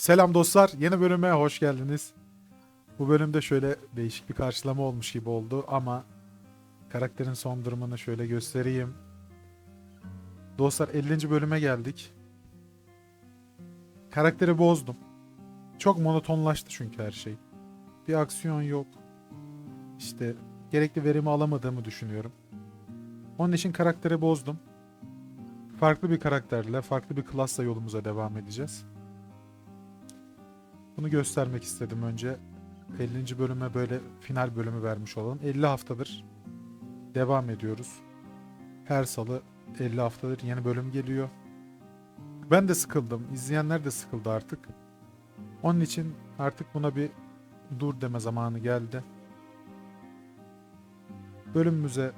Selam dostlar, yeni bölüme hoş geldiniz. Bu bölümde şöyle değişik bir karşılama olmuş gibi oldu ama karakterin son durumunu şöyle göstereyim. Dostlar 50. bölüme geldik. Karakteri bozdum. Çok monotonlaştı çünkü her şey. Bir aksiyon yok. İşte gerekli verimi alamadığımı düşünüyorum. Onun için karakteri bozdum. Farklı bir karakterle, farklı bir klasla yolumuza devam edeceğiz. Bunu göstermek istedim önce. 50. bölüme böyle final bölümü vermiş olalım. 50 haftadır devam ediyoruz. Her salı 50 haftadır yeni bölüm geliyor. Ben de sıkıldım. İzleyenler de sıkıldı artık. Onun için artık buna bir dur deme zamanı geldi. Bölümümüze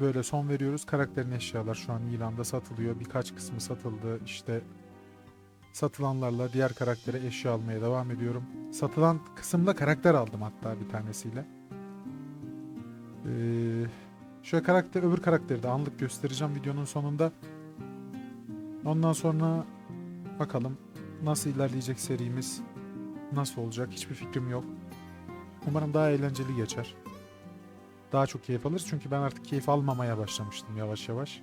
böyle son veriyoruz. Karakterin eşyalar şu an ilanda satılıyor. Birkaç kısmı satıldı. İşte satılanlarla diğer karaktere eşya almaya devam ediyorum. Satılan kısımda karakter aldım hatta bir tanesiyle. Ee, şöyle karakter öbür karakteri de anlık göstereceğim videonun sonunda. Ondan sonra bakalım nasıl ilerleyecek serimiz. Nasıl olacak hiçbir fikrim yok. Umarım daha eğlenceli geçer. Daha çok keyif alırız çünkü ben artık keyif almamaya başlamıştım yavaş yavaş.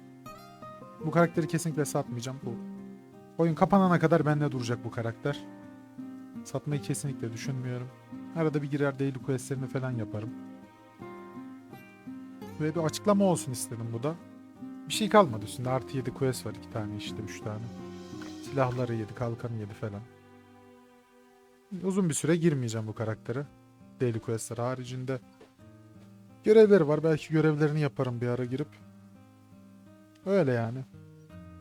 Bu karakteri kesinlikle satmayacağım. Bu Oyun kapanana kadar bende duracak bu karakter. Satmayı kesinlikle düşünmüyorum. Arada bir girer daily questlerini falan yaparım. Böyle bir açıklama olsun istedim bu da. Bir şey kalmadı üstünde. Artı 7 quest var. 2 tane işte 3 tane. Silahları 7, kalkanı 7 falan. Uzun bir süre girmeyeceğim bu karaktere. Daily questler haricinde. Görevleri var. Belki görevlerini yaparım bir ara girip. Öyle yani.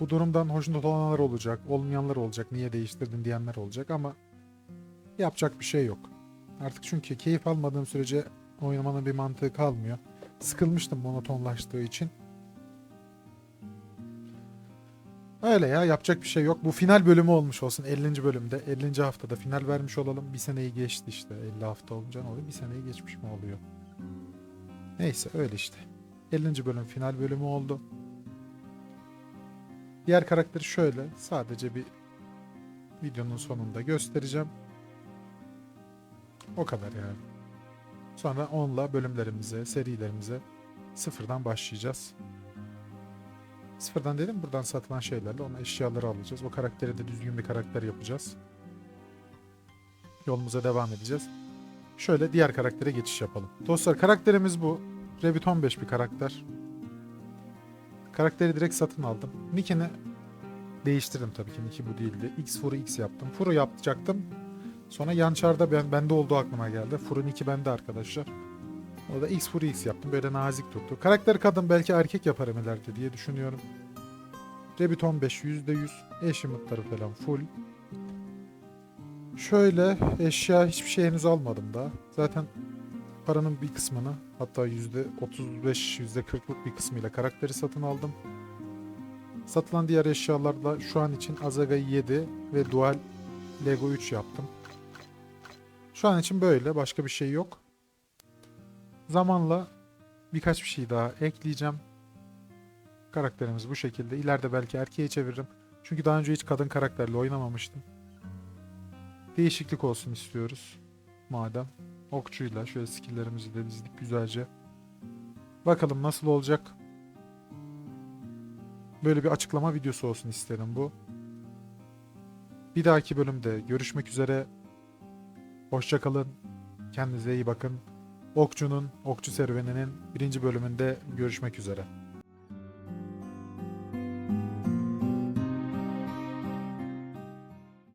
Bu durumdan hoşnut olanlar olacak, olmayanlar olacak, niye değiştirdin diyenler olacak ama yapacak bir şey yok. Artık çünkü keyif almadığım sürece oynamanın bir mantığı kalmıyor. Sıkılmıştım monotonlaştığı için. Öyle ya yapacak bir şey yok. Bu final bölümü olmuş olsun 50. bölümde. 50. haftada final vermiş olalım. Bir seneyi geçti işte. 50 hafta olunca ne oluyor? Bir seneyi geçmiş mi oluyor? Neyse öyle işte. 50. bölüm final bölümü oldu. Diğer karakteri şöyle sadece bir videonun sonunda göstereceğim. O kadar yani. Sonra onunla bölümlerimize, serilerimize sıfırdan başlayacağız. Sıfırdan dedim buradan satılan şeylerle ona eşyaları alacağız. O karakteri de düzgün bir karakter yapacağız. Yolumuza devam edeceğiz. Şöyle diğer karaktere geçiş yapalım. Dostlar karakterimiz bu. Revit 15 bir karakter. Karakteri direkt satın aldım. Nick'ini değiştirdim tabii ki. Nick'i bu değildi. X Furu X yaptım. Furu yapacaktım. Sonra Yançar'da ben, bende olduğu aklıma geldi. Furu Nick'i bende arkadaşlar. Orada X Furu X yaptım. Böyle nazik tuttu. Karakter kadın belki erkek yaparım ileride diye düşünüyorum. Rabbit 15 %100. Eşimutları falan full. Şöyle eşya hiçbir şey henüz almadım daha. Zaten paranın bir kısmını hatta %35 %40'lık bir kısmıyla karakteri satın aldım. Satılan diğer eşyalarla şu an için Azaga'yı 7 ve Dual Lego 3 yaptım. Şu an için böyle başka bir şey yok. Zamanla birkaç bir şey daha ekleyeceğim. Karakterimiz bu şekilde. İleride belki erkeğe çeviririm. Çünkü daha önce hiç kadın karakterle oynamamıştım. Değişiklik olsun istiyoruz. Madem. Okçuyla şöyle skilllerimizi de dizdik güzelce. Bakalım nasıl olacak. Böyle bir açıklama videosu olsun isterim bu. Bir dahaki bölümde görüşmek üzere. Hoşçakalın. Kendinize iyi bakın. Okçu'nun, Okçu Serüveni'nin birinci bölümünde görüşmek üzere.